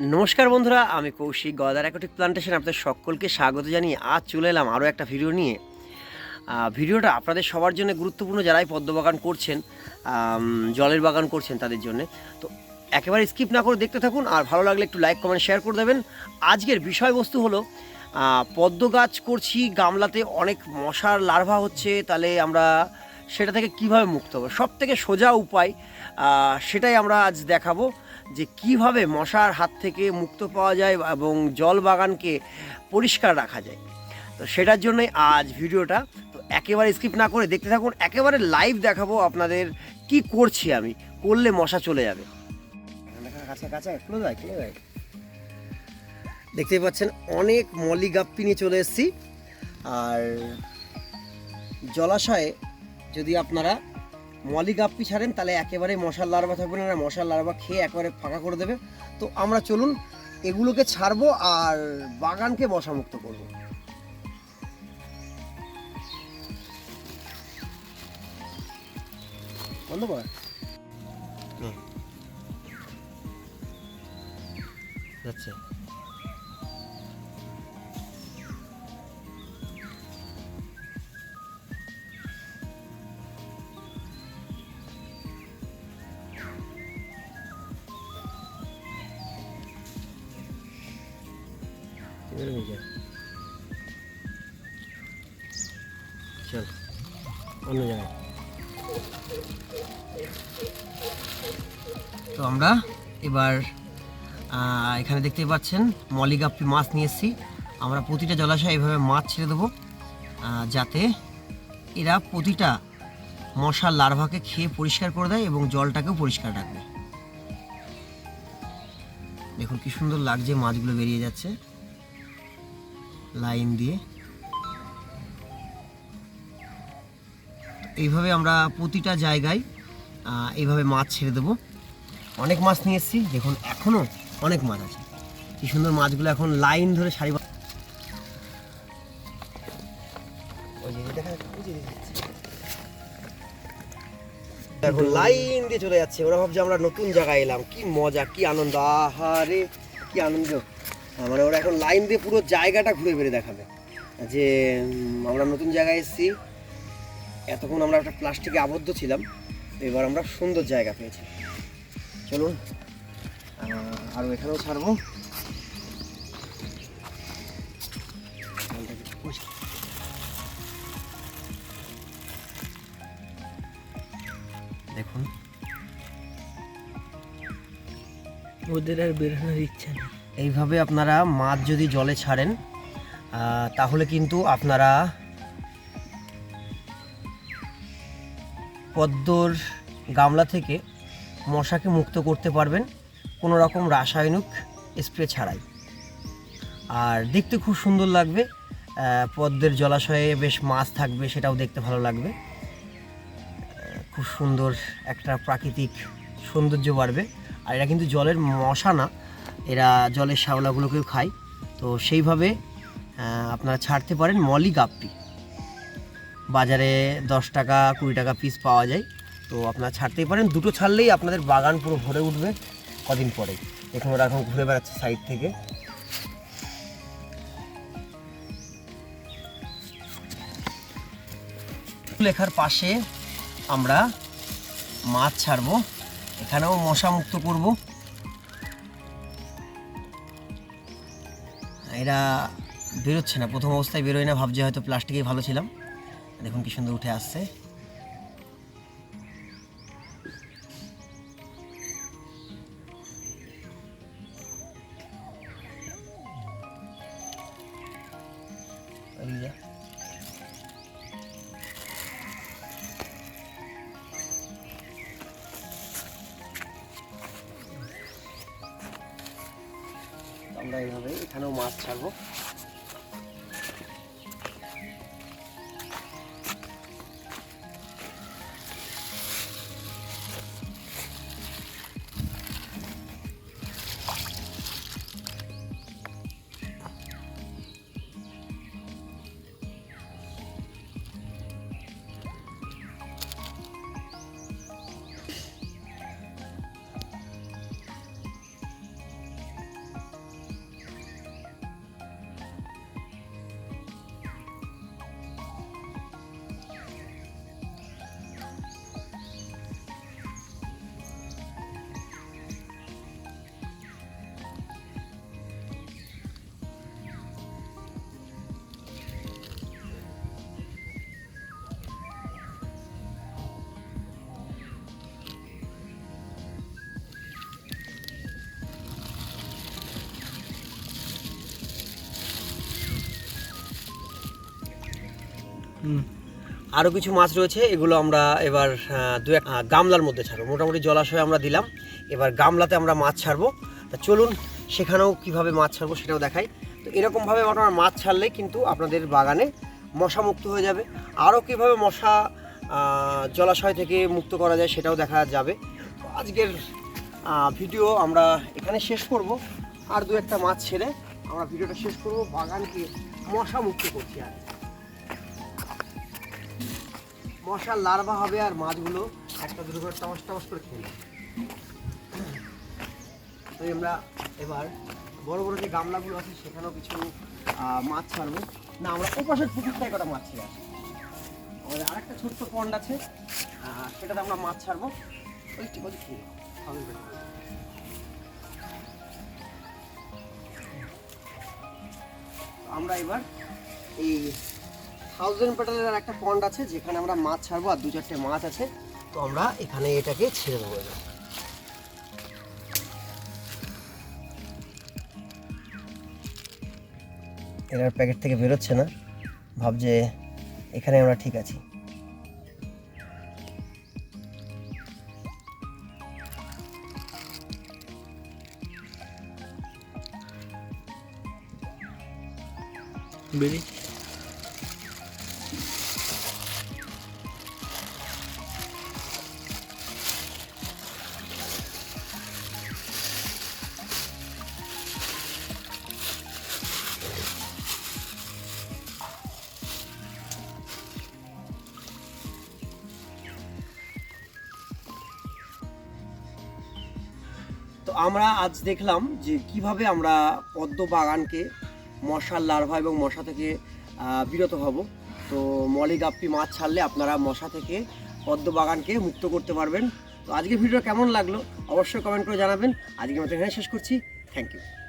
নমস্কার বন্ধুরা, আমি কৌশিক গদার অ্যাকোটিক প্লান্টেশন আপনাদের সকলকে স্বাগত জানিয়ে আজ চলে এলাম আরও একটা ভিডিও নিয়ে। ভিডিওটা আপনাদের সবার জন্য গুরুত্বপূর্ণ যারাই পদ্ম বাগান করছেন জলের বাগান করছেন তাদের জন্য। তো একেবারে স্কিপ না করে দেখতে থাকুন আর ভালো লাগলে একটু লাইক কমেন্ট শেয়ার করে দেবেন। আজকের বিষয়বস্তু হলো পদ্ম গাছ করছি, গামলাতে অনেক মশার লার্ভা হচ্ছে, তাহলে আমরা সেটা থেকে কীভাবে মুক্ত হব? সব থেকে সোজা উপায় সেটাই আমরা আজ দেখাবো। যে কীভাবে মশার হাত থেকে মুক্ত পাওয়া যায় এবং জল বাগানকে পরিষ্কার রাখা যায়। তো সেটার জন্যই আজ ভিডিওটা। তো একেবারে স্কিপ না করে দেখতে থাকুন, একেবারে লাইভ দেখাবো আপনাদের কি করছি আমি, করলে মশা চলে যাবে। দেখতেই পাচ্ছেন, অনেক মলি গাপ্পি নিয়ে চলে এসেছি। আর জলাশয়ে যদি আপনারা মলি গাপ্পি ছাড়েন, তাহলে একেবারে মশার লার্ভা থাকবে না মশার লার্ভা খেয়ে একেবারে ফাঁকা করে দেবে। তো আমরা চলুন, এগুলোকে ছাড়বো আর বাগানকে মশামুক্ত করব। বন্ধ কর। যাচ্ছে। বের হয়ে যা চল, অন্য জায়গায়। তো আমরা এবার এখানে দেখতে পাচ্ছেন মলিগাপ্পি মাছ নিয়ে এসেছি। আমরা প্রতিটা জলাশয়ে এভাবে মাছ ছেড়ে দেবো যাতে এরা প্রতিটা মশার লার্ভাকে খেয়ে পরিষ্কার করে দেয় এবং জলটাকেও পরিষ্কার রাখবে দেখুন কি সুন্দর লাগছে মাছগুলো বেরিয়ে যাচ্ছে। লাইন দিয়ে। এইভাবে আমরা প্রতিটা জায়গায় এইভাবে মাছ ছেড়ে দেবো। অনেক মাছ নিয়ে এসেছি, দেখুন এখনও অনেক মাছ আছে। কি সুন্দর মাছগুলো এখন লাইন ধরে সারি। দেখো লাইন দিয়ে চলে যাচ্ছে, ওরা ভাবছে আমরা নতুন জায়গায় এলাম। কি মজা, কি আনন্দ আহারে কি আনন্দ। মানে ওরা এখন লাইন দিয়ে পুরো জায়গাটা ঘুরে বেড়ে দেখাবে। যে আমরা নতুন জায়গায় এসেছি। এতক্ষণ আমরা একটা প্লাস্টিকে আবদ্ধ ছিলাম। এবার আমরা সুন্দর জায়গা পেয়েছি। চলুন আর এখানেও ছাড়বো। দেখুন। ওদের আর বেরোনোর ইচ্ছা নেই। এইভাবে আপনারা মাছ যদি জলে ছাড়েন তাহলে কিন্তু আপনারা পদ্মর গামলা থেকে মশাকে মুক্ত করতে পারবেন কোনো রকম রাসায়নিক স্প্রে ছাড়াই। আর দেখতে খুব সুন্দর লাগবে পদ্মের জলাশয়ে বেশ মাছ থাকবে, সেটাও দেখতে ভালো লাগবে। খুব সুন্দর একটা প্রাকৃতিক সৌন্দর্য বাড়বে। আর এটা কিন্তু জলের মশা না এরা জলের শ্যাওলাগুলোকেও খায়। তো সেইভাবে আপনারা ছাড়তে পারেন মলি গাপ্পি বাজারে দশ টাকা, কুড়ি টাকা পিস পাওয়া যায়। তো আপনারা ছাড়তেই পারেন। দুটো ছাড়লেই আপনাদের বাগান পুরো ভরে উঠবে কদিন পরে দেখুন ওরা এখন ঘুরে বেড়াচ্ছে সাইড থেকে। লেখার পাশে আমরা মাছ ছাড়বো। এখানেও মশা মুক্ত করব। এরা বেরোচ্ছে না। প্রথম অবস্থায় বেরোয় না, ভাবছে হয়তো প্লাস্টিকেই ভালো ছিলাম। দেখুন কি সুন্দর উঠে আসছে। আমরা এইভাবে এখানেও মাছ ছাড়বো। আরও কিছু মাছ রয়েছে, এগুলো আমরা এবার দু এক গামলার মধ্যে ছাড়বো। মোটামুটি জলাশয়ে আমরা দিলাম। এবার গামলাতে আমরা মাছ ছাড়বো। তা চলুন, সেখানেও কীভাবে মাছ ছাড়বো সেটাও দেখাই। তো এরকমভাবে আপনারা মাছ ছাড়লে কিন্তু আপনাদের বাগানে মশা মুক্ত হয়ে যাবে। আরও কীভাবে মশা জলাশয় থেকে মুক্ত করা যায় সেটাও দেখা যাবে। আজকের ভিডিও আমরা এখানে শেষ করব। আর দু একটা মাছ ছেড়ে আমরা ভিডিওটা শেষ করব। বাগানকে মশা মুক্ত করছি আর মশার লার্ভা হবে আর মাছগুলো একটা দুটো করে টামাস টামাস করে খেয়ে। তো আমরা এবার বড় বড় যে গামলাগুলো আছে সেখানেও কিছু মাছ ছাড়বো। না, আমরা ওপাশের পুকুরটায় কটা মাছ ছেড়ে আসি আমাদের আরেকটা ছোট্ট পন্ড আছে সেটাতে আমরা মাছ ছাড়বো। ওই ঠিক আছে আমরা এবার এই থাউজেন্ড পেটালের আর একটা পন্ড আছে, যেখানে আমরা মাছ ছাড়বো আর দু চারটে মাছ আছে। তো আমরা এখানে এটাকে ছেড়ে দেবো। এটার প্যাকেট থেকে বেরোচ্ছে না। ভাবছে এখানে আমরা ঠিক আছি। বেরি। তো আমরা আজ দেখলাম যে কীভাবে আমরা পদ্ম বাগানকে মশার লার্ভা এবং মশা থেকে বিরত হব। তো মলি গাপ্পি মাছ ছাড়লে আপনারা মশা থেকে পদ্ম বাগানকে মুক্ত করতে পারবেন। তো আজকে ভিডিও কেমন লাগল? অবশ্যই কমেন্ট করে জানাবেন। আজকে মতো এখানে শেষ করছি। Thank you